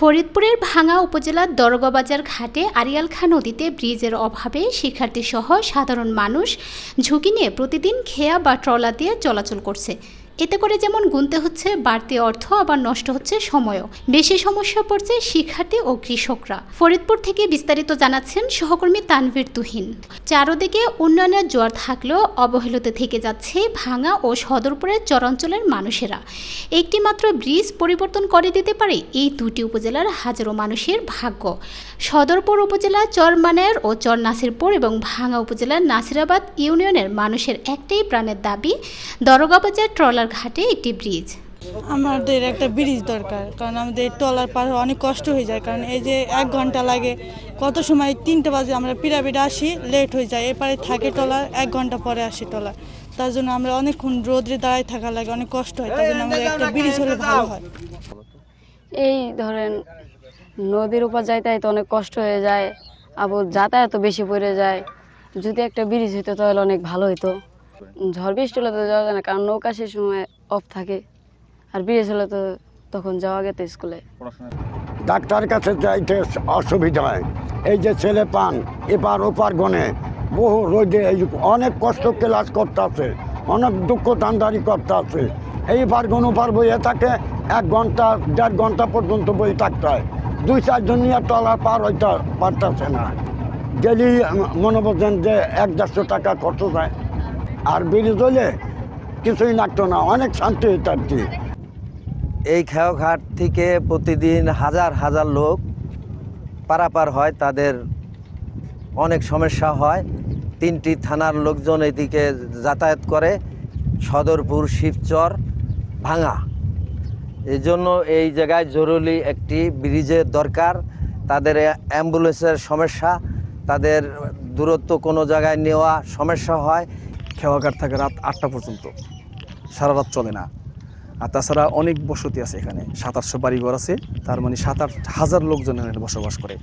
ফরিদপুরের ভাঙা উপজেলার দরগাবাজার ঘাটে আরিয়াল খা নদীতে ব্রিজের অভাবে শিক্ষার্থীসহ সাধারণ মানুষ ঝুঁকি নিয়ে প্রতিদিন খেয়া বা ট্রলার দিয়ে চলাচল করছে। এতে করে যেমন গুনতে হচ্ছে, বাড়তি অর্থ, আবার নষ্ট হচ্ছে সময়ও। বেশি সমস্যা পড়ছে শিক্ষার্থী ও কৃষকরা। ফরিদপুর থেকে বিস্তারিত জানাচ্ছেন সহকর্মী তানভীর তুহিন। চারদিকে উন্নয়নের জোয়ার থাকলেও অবহেলিত থেকে যাচ্ছে ভাঙা ও সদরপুরের চরাঞ্চলের মানুষেরা। একটি মাত্র ব্রিজ পরিবর্তন করে দিতে পারে এই দুটি উপজেলার হাজারো মানুষের ভাগ্য। সদরপুর উপজেলা চরমানের ও চর নাসিরপুর এবং ভাঙা উপজেলার নাসিরাবাদ ইউনিয়নের মানুষের একটাই প্রাণের দাবি, দরগাবাজার ট্রলার ঘাটে একটি ব্রিজ। আমাদের একটা ব্রিজ দরকার কারণ আমাদের টলার পার অনেক কষ্ট হয়ে যায় কারণ এই যে এক ঘণ্টা লাগে কত সময় তিনটে বাজে আমরা পিরামিডে আসি লেট হয়ে যায় এপারে থাকে টলার এক ঘণ্টা পরে আসি টলার তার জন্য আমরা অনেকক্ষণ রোদ্রে দাঁড়ায় থাকা লাগে অনেক কষ্ট হয় তার জন্য আমাদের একটা ব্রিজ হলে ভালো হয়। এই ধরেন নদীর উপর যাইতে তো অনেক কষ্ট হয়ে যায় আবার যাতায়াতও বেশি পড়ে যায় যদি একটা ব্রিজ হইতো তাহলে অনেক ভালো হতো ঝড় বৃষ্টি হলে তো যাওয়া যায় না কারণ নৌকা সে সময় অফ থাকে। আর ব্রিজ হলে তো তখন যাওয়া গেত স্কুলে ডাক্তার কাছে যাইতে অসুবিধা হয়। এই যে ছেলে পান এপার ওপার গনে বহু রোদে এই অনেক কষ্ট ক্লাস করতে আছে অনেক দুঃখ দানদারি করতে আছে এইবার গণ পার বইয়ে থাকে এক ঘণ্টা দেড় ঘণ্টা পর্যন্ত বই থাকতে হয়। দুই চারজন নিয়ে টলা পার হইতে পারতেছে না। গেলি মনে বলছেন যে এক দেড়শো টাকা খরচ যায় আর ব্রিজ হইলে কিছুই লাগতো না, অনেক শান্তি হইত আর কি। এই খেয়াঘাট থেকে প্রতিদিন হাজার হাজার লোক পারাপার হয়, তাদের অনেক সমস্যা হয়। তিনটি থানার লোকজন এদিকে যাতায়াত করে, সদরপুর, শিবচর, ভাঙা। এই জন্য এই জায়গায় জরুরি একটি ব্রিজের দরকার। তাদের অ্যাম্বুলেন্সের সমস্যা, তাদের দূরত্ব কোনো জায়গায় নেওয়া সমস্যা হয়। খেওয়াঘাট থাকে রাত আটটা পর্যন্ত। সারা রাত চলে না। আর তাছাড়া অনেক বসতি আছে এখানে। সাত আটশো বাড়িঘর আছে। তার মানে সাত আট হাজার লোকজন এখানে বসবাস করে।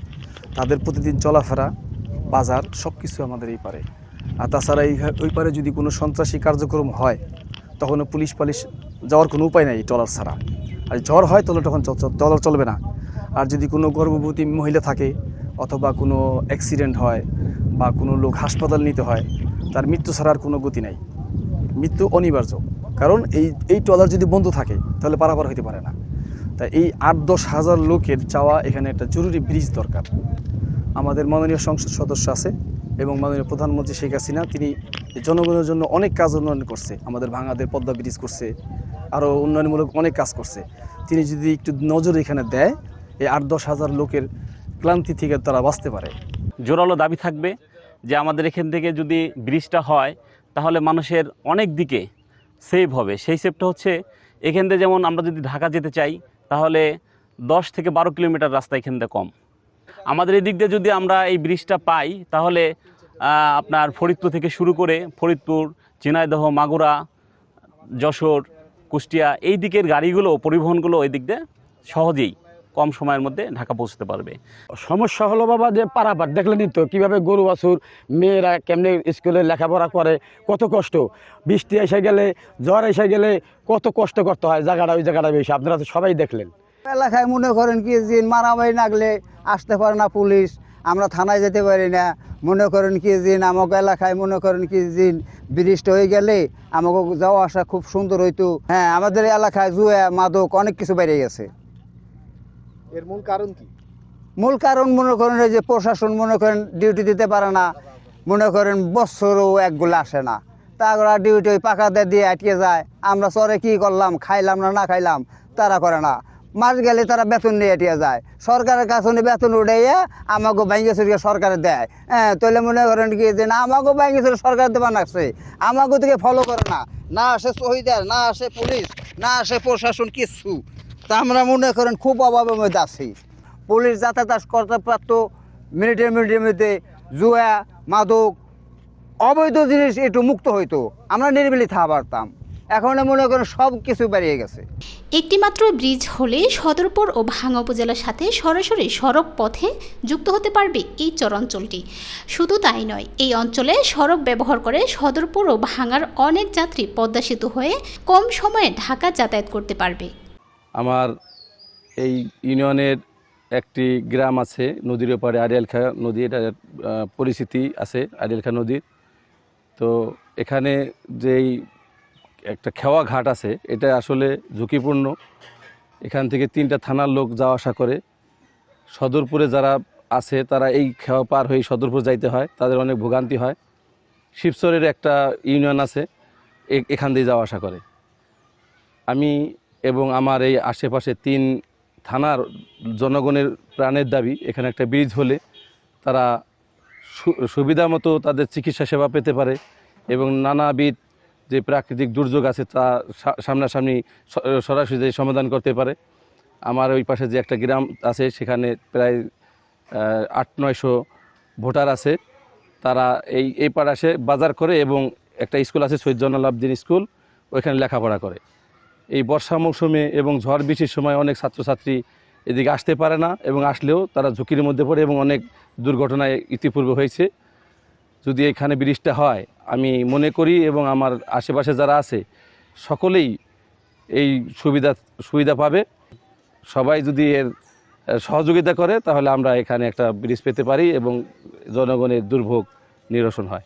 তাদের প্রতিদিন চলাফেরা, বাজার সব কিছু আমাদের এই পারে। আর তাছাড়া এই ওই পারে যদি কোনো সন্ত্রাসী কার্যক্রম হয় তখন পুলিশ পালিশ যাওয়ার কোনো উপায় নাই ট্রলার ছাড়া। আর ঝড় হয় তাহলে তখন ট্রলার চলবে না। আর যদি কোনো গর্ভবতী মহিলা থাকে, অথবা কোনো অ্যাক্সিডেন্ট হয়, বা কোনো লোক হাসপাতাল নিতে হয় তার মৃত্যু ছাড়ার কোনো গতি নাই। মৃত্যু অনিবার্য। কারণ এই এই ট্রলার যদি বন্ধ থাকে, তাহলে পারাপার হইতে পারে না। তাই এই আট দশ হাজার লোকের চাওয়া এখানে একটা জরুরি ব্রিজ দরকার। আমাদের মাননীয় সংসদ সদস্য আছে এবং মাননীয় প্রধানমন্ত্রী শেখ হাসিনা, তিনি জনগণের জন্য অনেক কাজ উন্নয়ন করছে। আমাদের ভাঙাদের পদ্মা ব্রিজ করছে, আরও উন্নয়নমূলক অনেক কাজ করছে। তিনি যদি একটু নজর এখানে দেয়, এই আট দশ হাজার লোকের ক্লান্তি থেকে তারা বাঁচতে পারে। জোরালো দাবি থাকবে। যে আমাদের এখান থেকে যদি ব্রিজটা হয়, তাহলে মানুষের অনেক দিকে সেভ হবে। সেই সেভটা হচ্ছে এখান থেকে যেমন আমরা যদি ঢাকা যেতে চাই, তাহলে দশ থেকে বারো কিলোমিটার রাস্তা এখান থেকে কম। আমাদের এই দিক দিয়ে যদি আমরা এই ব্রিজটা পাই, তাহলে আপনার ফরিদপুর থেকে শুরু করে ফরিদপুর, ঝিনাইদহ, মাগুরা, যশোর, কুষ্টিয়া, এই দিকের গাড়িগুলো, পরিবহনগুলো ওই দিক দিয়ে সহজেই কম সময়ের মধ্যে ঢাকা পৌঁছতে পারবে। সমস্যা হলো বাবা যে পারাপার দেখলেনি তো কীভাবে গরু বাছুর মেয়েরা কেমনে স্কুলে লেখাপড়া করে কত কষ্ট? বৃষ্টি এসে গেলে জ্বর এসে গেলে কত কষ্ট করতে হয় জায়গাটা ওই জায়গাটা বেশি। আপনারা তো সবাই দেখলেন। এলাকায় মনে করেন কি যে মারামারি লাগলে আসতে পারে না পুলিশ আমরা থানায় যেতে পারি না। মনে করেন কি যে আমাকে এলাকায় মনে করেন কি যে ব্রিজটা হয়ে গেলে আমাকে যাওয়া আসা খুব সুন্দর হইতো। হ্যাঁ আমাদের এলাকায় জুয়া মাদক অনেক কিছু বেড়ে গেছে। এর মূল কারণ কি? মূল কারণ মনে করেন যে প্রশাসন মনে করেন ডিউটি দিতে পারে না, মনে করেন বছরও একগুলো আসে না। তারপরে ডিউটি ওই পাকা দিয়ে আটকে যায়। আমরা চরে কি করলাম, খাইলাম না না খাইলাম, তারা করে না। মাস গেলে তারা বেতন নিয়ে আটিয়ে যায়। সরকারের কাছে উনি বেতন উঠাইয়ে আমাকে ব্যাঙ্গে চুরিয়ে সরকারে দেয়। হ্যাঁ তাহলে মনে করেন কি যে না আমাকে ব্যাঙ্গে চুরি সরকার দেবা নাকছে আমাকে থেকে ফলো করে না। না আসে শহীদার না আসে পুলিশ, না আসে প্রশাসন, কিচ্ছু। তা আমরা মনে করেন খুব অভাবের মধ্যে আছি। পুলিশ যাতায়াত করতে পারত মিনিটে মিনিটের মধ্যে জুয়া, মাদক, অবৈধ জিনিস একটু মুক্ত হইতো। আমরা নিরিবিলি থাকা পারতাম। এখন মনে করেন সব কিছু বেরিয়ে গেছে। একটিমাত্র ব্রিজ হলে সদরপুর ও ভাঙা উপজেলার সাথে সরাসরি সড়ক পথে যুক্ত হতে পারবে এই চরাঞ্চলটি। শুধু তাই নয়, এই অঞ্চলে সড়ক ব্যবহার করে সদরপুর ও ভাঙার অনেক যাত্রী পদ্মা সেতু হয়ে কম সময়ে ঢাকা যাতায়াত করতে পারবে। আমার এই ইউনিয়নের একটি গ্রাম আছে, নদীর ওপারে আরিয়ালখা নদী, এটা পরিচিতি আছে আরিয়ালখা নদীর। তো এখানে যেই একটা খেওয়া ঘাট আছে, এটা আসলে ঝুঁকিপূর্ণ। এখান থেকে তিনটা থানার লোক যাওয়া আসা করে। সদরপুরে যারা আছে, তারা এই খেওয়া পার হয়ে সদরপুর যাইতে হয়, তাদের অনেক ভোগান্তি হয়। শিবচরের একটা ইউনিয়ন আছে এখান দিয়ে যাওয়া আসা করে। আমি এবং আমার এই আশেপাশে তিন থানার জনগণের প্রাণের দাবি, এখানে একটা ব্রিজ হলে তারা সুবিধা মতো তাদের চিকিৎসা সেবা পেতে পারে এবং নানাবিধ যে প্রাকৃতিক দুর্যোগ আছে তা সামনাসামনি সরাসরি সমাধান করতে পারে। আমার ওই পাশে যে একটা গ্রাম আছে, সেখানে প্রায় আট, নয়শো ভোটার আছে। তারা এই এই পাড়ে আসে বাজার করে এবং একটা স্কুল আছে, সৈয়দ জয়নাল আবদিন স্কুল, ওইখানে লেখাপড়া করে। এই বর্ষা মৌসুমে এবং ঝড় বৃষ্টির সময় অনেক ছাত্রছাত্রী এদিকে আসতে পারে না এবং আসলেও তারা ঝুঁকির মধ্যে পড়ে এবং অনেক দুর্ঘটনায় ইতিপূর্বে হয়েছে। যদি এখানে ব্রিজটা হয়, আমি মনে করি এবং আমার আশেপাশে যারা আছে, সকলেই এই সুবিধা সুবিধা পাবে। সবাই যদি এর সহযোগিতা করে, তাহলে আমরা এখানে একটা ব্রিজ পেতে পারি এবং জনগণের দুর্ভোগ নিরসন হয়।